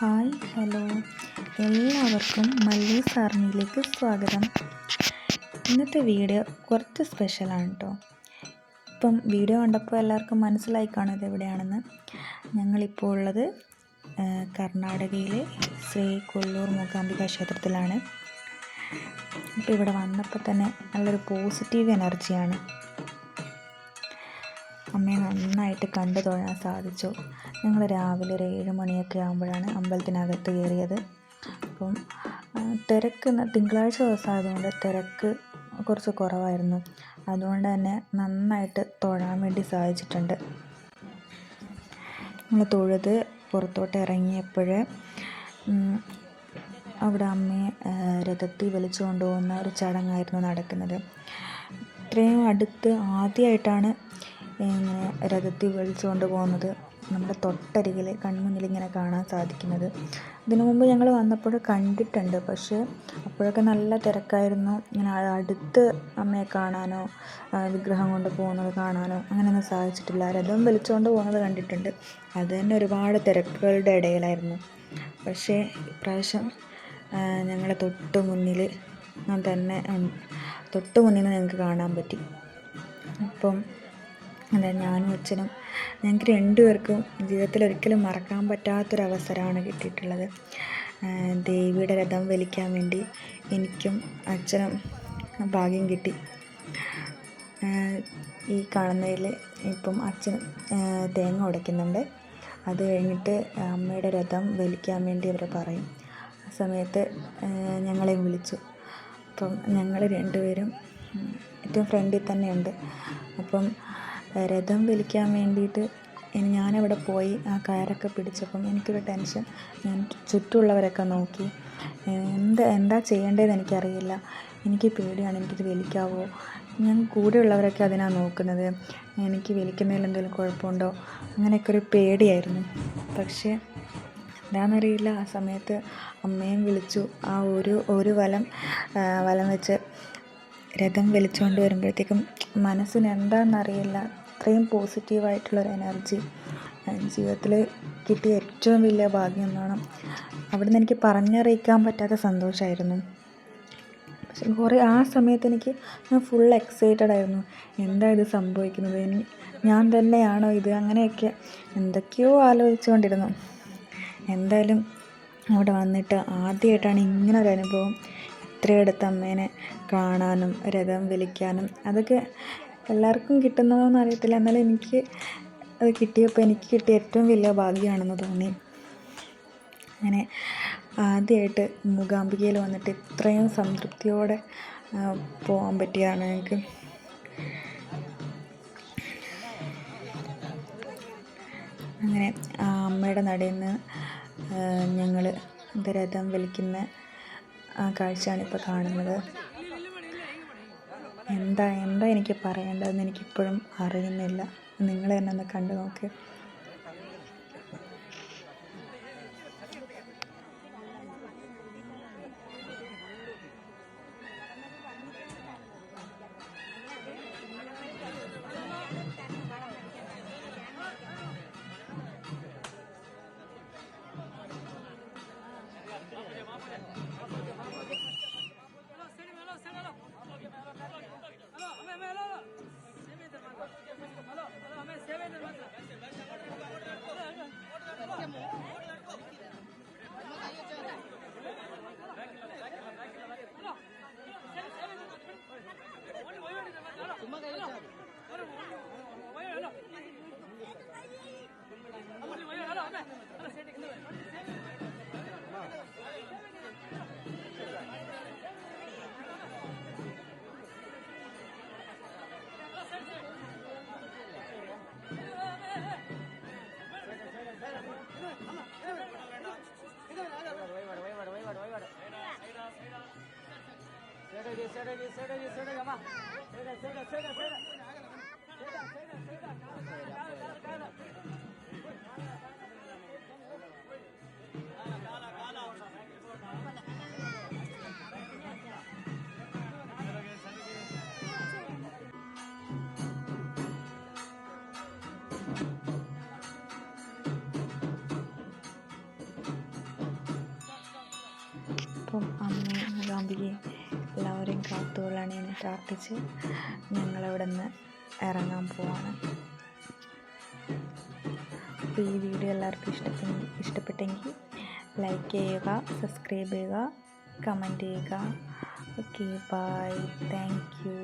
Hi hello. എല്ലാവർക്കും മല്ലി സാറിനിയിലേക്ക് സ്വാഗതം. ഇന്നത്തെ വീഡിയോ കുറച്ച് സ്പെഷ്യലാണ് കേട്ടോ. ഇപ്പം വീഡിയോ കണ്ടപ്പോൾ എല്ലാവർക്കും മനസ്സിലായി കാണുന്നത് എവിടെയാണെന്ന്. ഞങ്ങളിപ്പോൾ ഉള്ളത് കർണാടകയിലെ ശ്രീ കൊല്ലൂർ മൂകാംബിക ക്ഷേത്രത്തിലാണ്. ഇപ്പോൾ ഇവിടെ വന്നപ്പോൾ തന്നെ നല്ലൊരു പോസിറ്റീവ് എനർജിയാണ്. അമ്മയെ നന്നായിട്ട് കണ്ടു തൊഴാൻ സാധിച്ചു. ഞങ്ങൾ രാവിലെ ഒരു ഏഴ് മണിയൊക്കെ ആകുമ്പോഴാണ് അമ്പലത്തിനകത്ത് കയറിയത്. അപ്പം തിരക്ക് തിങ്കളാഴ്ച തിങ്കളാഴ്ച ദിവസമായതുകൊണ്ട് തിരക്ക് കുറച്ച് കുറവായിരുന്നു. അതുകൊണ്ട് തന്നെ നന്നായിട്ട് തൊഴാൻ വേണ്ടി സാധിച്ചിട്ടുണ്ട്. നമ്മൾ തൊഴുത് പുറത്തോട്ട് ഇറങ്ങിയപ്പോൾ അവിടെ അമ്മയെ രഥത്തിൽ വലിച്ചു കൊണ്ടുപോകുന്ന ഒരു ചടങ്ങായിരുന്നു നടക്കുന്നത്. ഇത്രയും അടുത്ത് ആദ്യമായിട്ടാണ് ഇങ്ങനെ രഥത്തിൽ വലിച്ചുകൊണ്ട് പോകുന്നത് നമ്മുടെ തൊട്ടരികിൽ കൺമുന്നിൽ ഇങ്ങനെ കാണാൻ സാധിക്കുന്നത്. ഇതിനു മുമ്പ് ഞങ്ങൾ വന്നപ്പോൾ കണ്ടിട്ടുണ്ട്. പക്ഷേ അപ്പോഴൊക്കെ നല്ല തിരക്കായിരുന്നു. ഇങ്ങനെ അടുത്ത് അമ്മയെ കാണാനോ വിഗ്രഹം കൊണ്ട് പോകുന്നത് കാണാനോ അങ്ങനെയൊന്നും സാധിച്ചിട്ടില്ല. രഥം വലിച്ചുകൊണ്ട് പോകുന്നത് കണ്ടിട്ടുണ്ട്. അത് തന്നെ ഒരുപാട് തിരക്കുകളുടെ ഇടയിലായിരുന്നു. പക്ഷേ ഇപ്രാവശ്യം ഞങ്ങളെ തൊട്ട് മുന്നിൽ തന്നെ തൊട്ട് മുന്നിൽ ഞങ്ങൾക്ക് കാണാൻ പറ്റി. അപ്പം അതെ ഞാനും അച്ഛനും. ഞങ്ങൾക്ക് രണ്ടുപേർക്കും ജീവിതത്തിൽ ഒരിക്കലും മറക്കാൻ പറ്റാത്തൊരവസരമാണ് കിട്ടിയിട്ടുള്ളത്. ദേവിയുടെ രഥം വലിക്കാൻ വേണ്ടി എനിക്കും അച്ഛനും ഭാഗ്യം കിട്ടി. ഈ കാണുന്നതിൽ ഇപ്പം അച്ഛൻ തേങ്ങ ഉടയ്ക്കുന്നുണ്ട്. അത് കഴിഞ്ഞിട്ട് അമ്മയുടെ രഥം വലിക്കാൻ വേണ്ടി അവർ പറയും. ആ സമയത്ത് ആ, ഞങ്ങളെയും വിളിച്ചു. അപ്പം ഞങ്ങൾ രണ്ടുപേരും ഏറ്റവും ഫ്രണ്ടിൽ തന്നെയുണ്ട്. അപ്പം രഥം വലിക്കാൻ വേണ്ടിയിട്ട് ഞാനവിടെ പോയി ആ കയറൊക്കെ പിടിച്ചപ്പം എനിക്കൊരു ടെൻഷൻ. ഞാൻ ചുറ്റുമുള്ളവരൊക്കെ നോക്കി. എന്താ എന്താ ചെയ്യേണ്ടതെന്ന് എനിക്കറിയില്ല. എനിക്ക് പേടിയാണ് എനിക്കിത് വലിക്കാവോ ഞാൻ കൂടെയുള്ളവരൊക്കെ അതിനാണ് നോക്കുന്നത്. എനിക്ക് വലിക്കുന്നതിൽ എന്തെങ്കിലും കുഴപ്പമുണ്ടോ? അങ്ങനെയൊക്കെ ഒരു പേടിയായിരുന്നു. പക്ഷേ എന്താണെന്നറിയില്ല ആ സമയത്ത് അമ്മയും വിളിച്ചു. ആ ഒരു ഒരു വലം വലം വെച്ച് രഥം വലിച്ചുകൊണ്ട് വരുമ്പോഴത്തേക്കും മനസ്സിന് എന്താണെന്നറിയില്ല. അത്രയും പോസിറ്റീവായിട്ടുള്ളൊരു എനർജി. ജീവിതത്തിൽ കിട്ടിയ ഏറ്റവും വലിയ ഭാഗ്യം എന്നാണ്. അവിടുന്ന് എനിക്ക് പറഞ്ഞറിയിക്കാൻ പറ്റാത്ത സന്തോഷമായിരുന്നു പക്ഷെ കുറേ ആ സമയത്ത് എനിക്ക് ഞാൻ ഫുൾ എക്സൈറ്റഡ് ആയിരുന്നു. എന്താ ഇത് സംഭവിക്കുന്നത്? ഞാൻ തന്നെയാണോ ഇത്? അങ്ങനെയൊക്കെ എന്തൊക്കെയോ ആലോചിച്ചുകൊണ്ടിരുന്നു. എന്തായാലും അവിടെ വന്നിട്ട് ആദ്യമായിട്ടാണ് ഇങ്ങനെ ഒരു അനുഭവം. ഇത്രയടുത്ത് അമ്മേനെ കാണാനും രഥം വിളിക്കാനും അതൊക്കെ എല്ലാവർക്കും കിട്ടുന്നതോന്ന് അറിയത്തില്ല. എന്നാലും എനിക്ക് അത് കിട്ടിയപ്പോൾ എനിക്ക് കിട്ടിയ ഏറ്റവും വലിയ ഭാഗ്യമാണെന്ന് തോന്നി. അങ്ങനെ ആദ്യമായിട്ട് മൂകാംബികയിൽ വന്നിട്ട് ഇത്രയും സംതൃപ്തിയോടെ പോകാൻ പറ്റിയതാണ് എനിക്ക്. അങ്ങനെ അമ്മയുടെ നടയിൽ നിന്ന് ഞങ്ങൾ രഥം വലിക്കുന്ന ആ കാഴ്ചയാണ് ഇപ്പോൾ കാണുന്നത്. എന്താ എന്താ എനിക്ക് പറയേണ്ടതെന്ന് എനിക്കിപ്പോഴും അറിയുന്നില്ല. നിങ്ങൾ തന്നെ ഒന്ന് കണ്ടു നോക്ക് ಸೈಡಾಗಿ ಸೈಡಾಗಿ ಸೈಡಾಗಿ ಅಮ್ಮ ಸೈಡ ಸೈಡ ಸೈಡ ಸೈಡ ಸೈಡ ಸೈಡ ಸೈಡ ಕಾಲ ಕಾಲ ಕಾಲ ಕಾಲ ಕಾಲ Pom, amne, rambili. എല്ലാവരെയും കാത്തുകൊള്ളാണ് എന്ന് പ്രാർത്ഥിച്ച് ഞങ്ങളവിടെ നിന്ന് ഇറങ്ങാൻ പോവാണ്. അപ്പോൾ ഈ വീഡിയോ എല്ലാവർക്കും ഇഷ്ടപ്പെ ഇഷ്ടപ്പെട്ടെങ്കിൽ ലൈക്ക് ചെയ്യുക സബ്സ്ക്രൈബ് ചെയ്യുക കമന്റ് ചെയ്യുക. Okay bye thank you